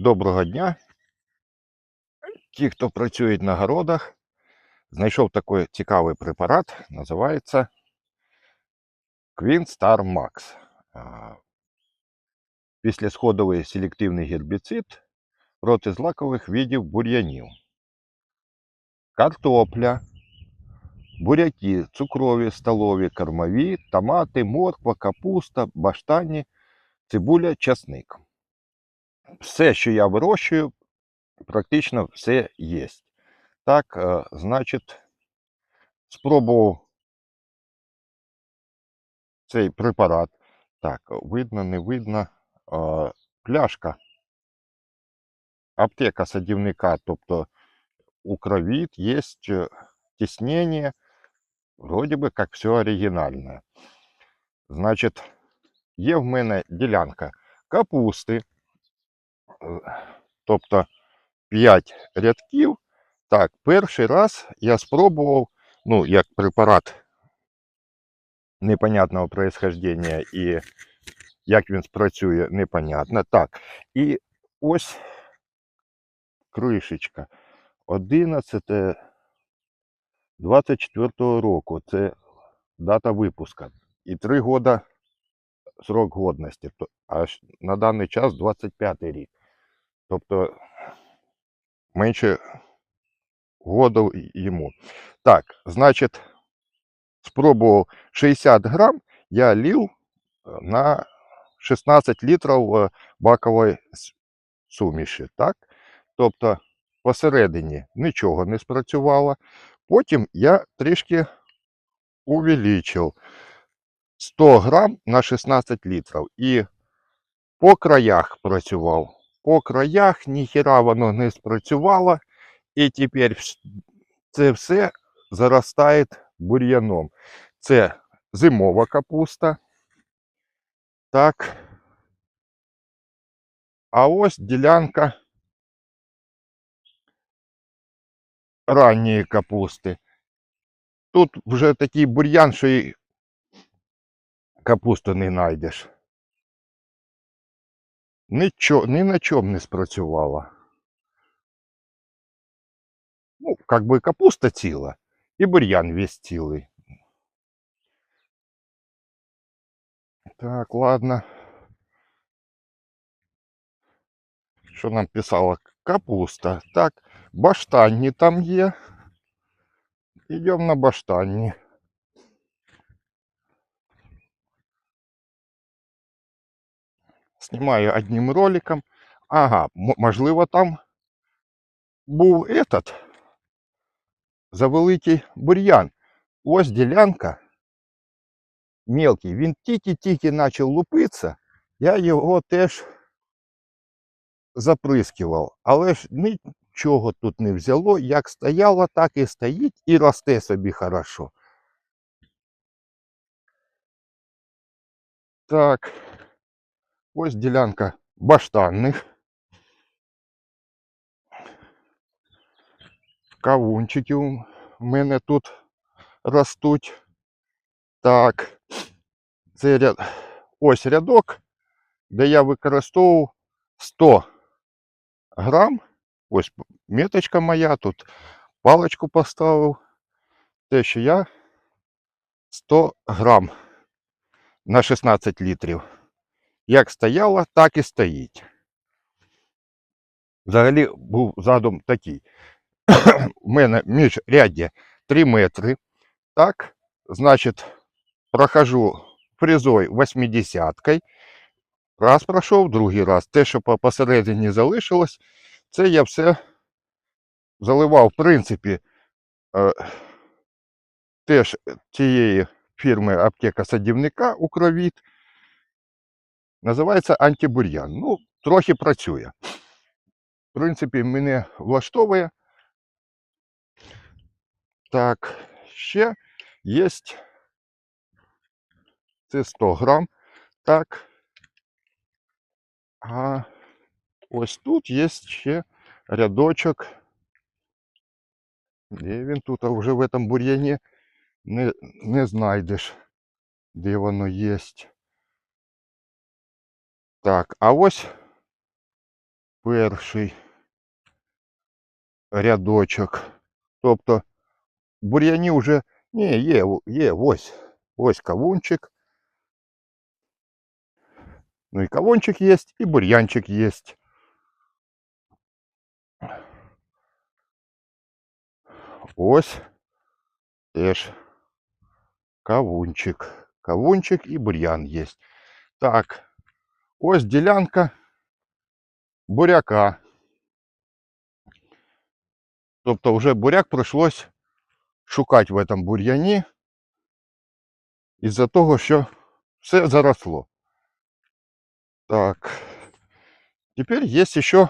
Доброго дня. Ті, хто працюють на городах, знайшов такий цікавий препарат, називається Queen Star. А, Післясходовий селективний гербіцид проти злакових видів бур'янів. Картопля, буряки, цукрові, столові, кормові, томати, морква, капуста, баштані, цибуля, часник. Все, що я вирощую, практично все є. Так, е, значить, спробував цей препарат. Так, видно, не видно. Е, Пляшка. Аптека садівника, тобто укровит, є тіснення. Вроде би як все оригінальне. Значить, є в мене ділянка капусти, е, тобто 5 рядків. Так, перший раз я спробував, ну, як препарат непонятного происхождения і як він спрацює, непонятно. Так, і ось кришечка. 11 24 року. Це дата випуска. І 3 года срок годності. Аж на даний час 25 рік. Тобто менше году йому. Так, значить, спробував 60 грам, я лив е, на 16 літрів е, бакової суміші. Так? Тобто посередині нічого не спрацювало. Потім я трішки увеличив 100 грам на 16 літрів. І по краях працював. По краях ніхіра воно не спрацювало. І тепер це все заростає бур'яном. Це зимова капуста. Так. А ось ділянка ранньої капусти. Тут вже такий бур'ян, що і капусту не знайдеш. Нічого, ні на чому не спрацювало. Ну, как бы капуста ціла, і бур'ян весь цілий. Так, ладно. Що нам писало? Капуста. Так, баштанні там є. Йдемо на баштанні. Знімаю одним роликом. Ага, можливо, там був этот завеликий бур'ян. Ось ділянка. Мелкий. Він тільки-тільки почав лупитися. Я його теж заприскував. Але ж нічого тут не взяло. Як стояло, так і стоїть і росте собі хорошо. Так. Ось ділянка баштанних. Кавунчики у мене тут ростуть. Так. Це ряд... ось рядок, де я використовував 100 грам. Ось меточка моя, тут паличку поставив. Те, що я 100 грам на 16 літрів. Як стояло, так і стоїть. Взагалі був задум такий. У мене міжряддя 3 метри. Так, значить, прохожу фрезой 80-кою. Раз пройшов, другий раз. Те, що посередині залишилось, це я все заливав, в принципі, е, теж цієї фірми аптека садівника Укровіт. Називається антибур'ян. Ну, трохи працює. В принципі, мене влаштовує. Так, ще є. Це 100 грам. Так. А ось тут є ще рядочок. Де він тут, а вже в этом бур'яні не, не знайдеш, де воно є. Так, а ось перший рядочок. Тобто бур'яні вже ні, є, о- є, ось, ось кавунчик. Ну і кавунчик є, і бур'янчик є. Ось теж кавунчик. Кавунчик і бур'ян є. Так, ось ділянка буряка. Тобто вже буряк прийшлось шукати в этом бур'яні із-за того, що все заросло. Так. Теперь есть еще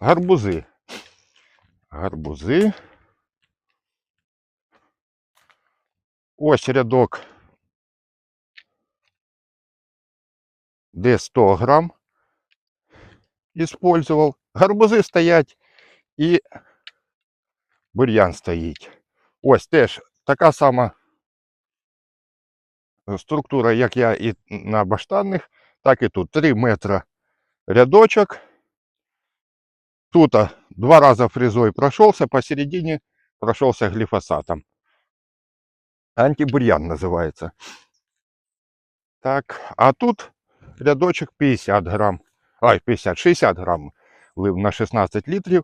гарбузы. Гарбузи. Ось рядок. Де 100 грам использовал. Гарбузи стоять і бур'ян стоїть. Ось теж така сама структура, як я і на баштанних, так і тут. 3 метра рядочок. Тут а, два раза фрезой прошелся, посередине прошелся глифосатом. Антибурьян называется. Так, а тут рядочек 50 грамм. Ай, 50, 60 грамм влив на 16 літрів.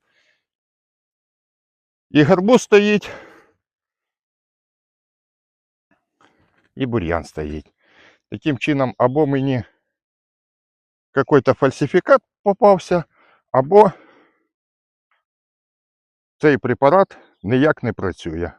І гарбуз стоїть. І бур'ян стоїть. Таким чином, або мені какой-то фальсифікат попався, або цей препарат ніяк не працює.